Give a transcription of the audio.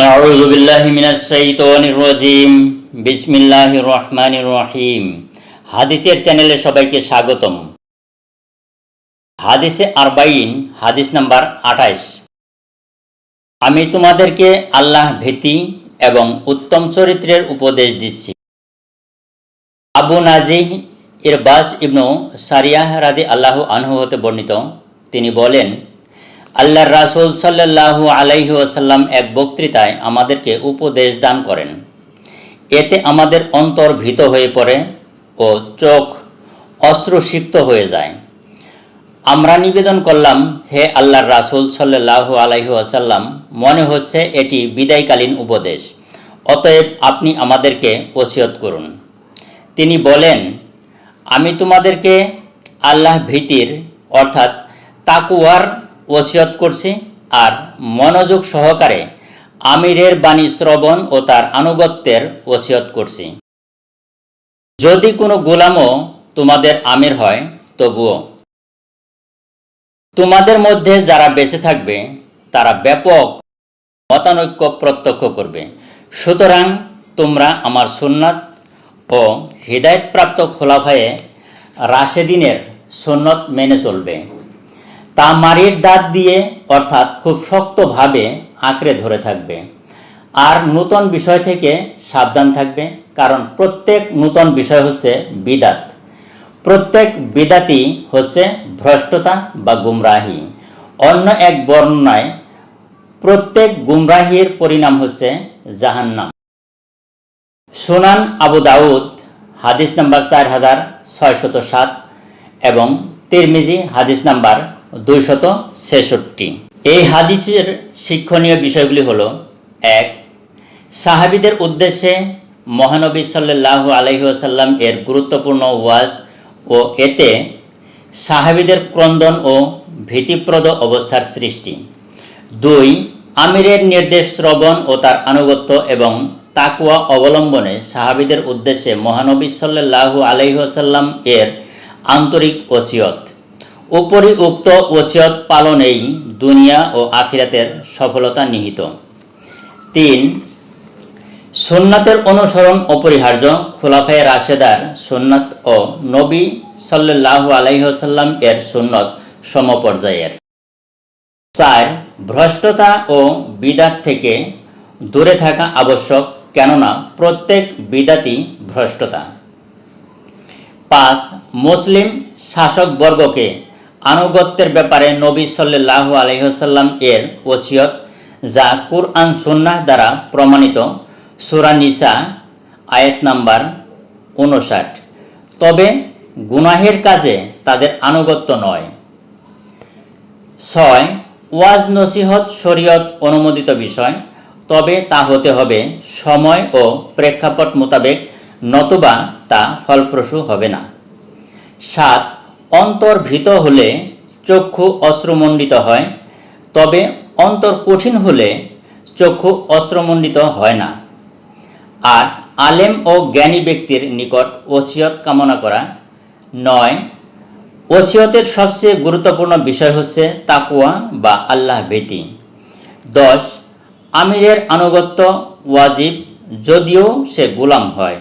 أعوذ بالله من الشيطان الرجيم بسم الله الرحمن الرحيم হাদিসের চ্যানেলে সবাইকে স্বাগতম হাদিসে আরবাইন হাদিস নাম্বার আঠাইশ আমি তোমাদেরকে আল্লাহ ভীতি এবং উত্তম চরিত্রের উপদেশ দিচ্ছি আবু নাজিহ ইরবাস ইবনু সারিয়াহ রাদি আল্লাহ আনহু হতে বর্ণিত তিনি বলেন আল্লাহর রাসূল সাল্লাল্লাহু আলাইহি ওয়াসাল্লাম এক বক্তৃতায় আমাদেরকে উপদেশ দান করেন। এতে আমাদের অন্তর ভীত হয়ে পড়ে ও চোখ অশ্রুসিক্ত হয়ে যায়। আমরা নিবেদন করলাম, হে আল্লাহর রাসূল সাল্লাল্লাহু আলাইহি ওয়াসাল্লাম, মনে হচ্ছে এটি বিদায়কালীন উপদেশ, অতএব আপনি আমাদেরকে ওসিয়ত করুন। তিনি বলেন, আমি তোমাদেরকে আল্লাহ ভীতির, অর্থাৎ তাকুয়ার ওসিয়ত করছি আর মনোযোগ সহকারে আমিরের বাণী শ্রবণ ও তার আনুগত্যের ওসিয়ত করছি। যদি কোনো গোলামও তোমাদের আমির হয়, তবুও। তোমাদের মধ্যে যারা বেঁচে থাকবে, তারা ব্যাপক মতানৈক্য প্রত্যক্ষ করবে। সুতরাং তোমরা আমার সুন্নাত ও হৃদায়তপ্রাপ্ত খোলাফায়ে রাশেদিনের সুন্নত মেনে চলবে। তা মারির দাঁত দিয়ে, অর্থাৎ খুব শক্তভাবে আঁকড়ে ধরে থাকবে। আর নূতন বিষয় থেকে সাবধান থাকবে, কারণ প্রত্যেক নূতন বিষয় হচ্ছে বিদাত। প্রত্যেক বিদাতি হচ্ছে ভ্রষ্টতা বা গুমরাহি। অন্য এক বর্ণনায়, প্রত্যেক গুমরাহির পরিণাম হচ্ছে জাহান্নাম। সুনান আবু দাউদ, হাদিস নাম্বার চার হাজার ছয়শত সাত এবং তিরমিজি, হাদিস নাম্বার দুইশত ছেষট্টি। এই হাদিসের শিক্ষণীয় বিষয়গুলি হল, এক, সাহাবিদের উদ্দেশ্যে মহানবী সাল্লাল্লাহু আলাইহি ওয়াসাল্লাম এর গুরুত্বপূর্ণ ওয়াজ ও এতে সাহাবিদের ক্রন্দন ও ভীতিপ্রদ অবস্থার সৃষ্টি। দুই, আমিরের নির্দেশ শ্রবণ ও তার আনুগত্য এবং তাকুয়া অবলম্বনে সাহাবিদের উদ্দেশ্যে মহানবী সাল্লাল্লাহু আলাইহি ওয়াসাল্লাম এর আন্তরিক ওসিয়ত। উপরি উক্ত ওসিয়ত পালনেই দুনিয়া ও আখিরাতের সফলতা নিহিত। তিন, সুন্নাতের অনুসরণ অপরিহার্য। খোলাফায়ে রাশেদার সুন্নাত ও নবী সাল্লাল্লাহু আলাইহসাল্লাম এর সুন্নত সমপর্যায়ের। চার, ভ্রষ্টতা ও বিদাত থেকে দূরে থাকা আবশ্যক, কেননা প্রত্যেক বিদাতি ভ্রষ্টতা। পাঁচ, মুসলিম শাসকবর্গকে আনুগত্যের ব্যাপারে নবী সাল্লাল্লাহু আলহিহসাল্লাম এর ওসিয়ত, যা কুরআন সুন্নাহ দ্বারা প্রমাণিত সুরানিসা আয়াত নাম্বার উনষাট তবে গুনাহের কাজে তাদের আনুগত্য নয়। ছয়, ওয়াজ নসিহত শরীয়ত অনুমোদিত বিষয়। তবে তা হতে হবে সময় ও প্রেক্ষাপট মোতাবেক, নতুবা তা ফলপ্রসূ হবে না। সাত অন্তর ভীত হলে চক্ষু অশ্রমণ্ডিত হয়, তবে অন্তর কঠিন হলে চক্ষু অশ্রমণ্ডিত হয় না। আর আলেম ও জ্ঞানী ব্যক্তির নিকট ওসিয়ত কামনা করা। নয়, ওসিয়তের সবচেয়ে গুরুত্বপূর্ণ বিষয় হচ্ছে তাকুয়া বা আল্লাহ ভীতি। দশ, আমিরের আনুগত্য ওয়াজিব, যদিও সে গোলাম হয়।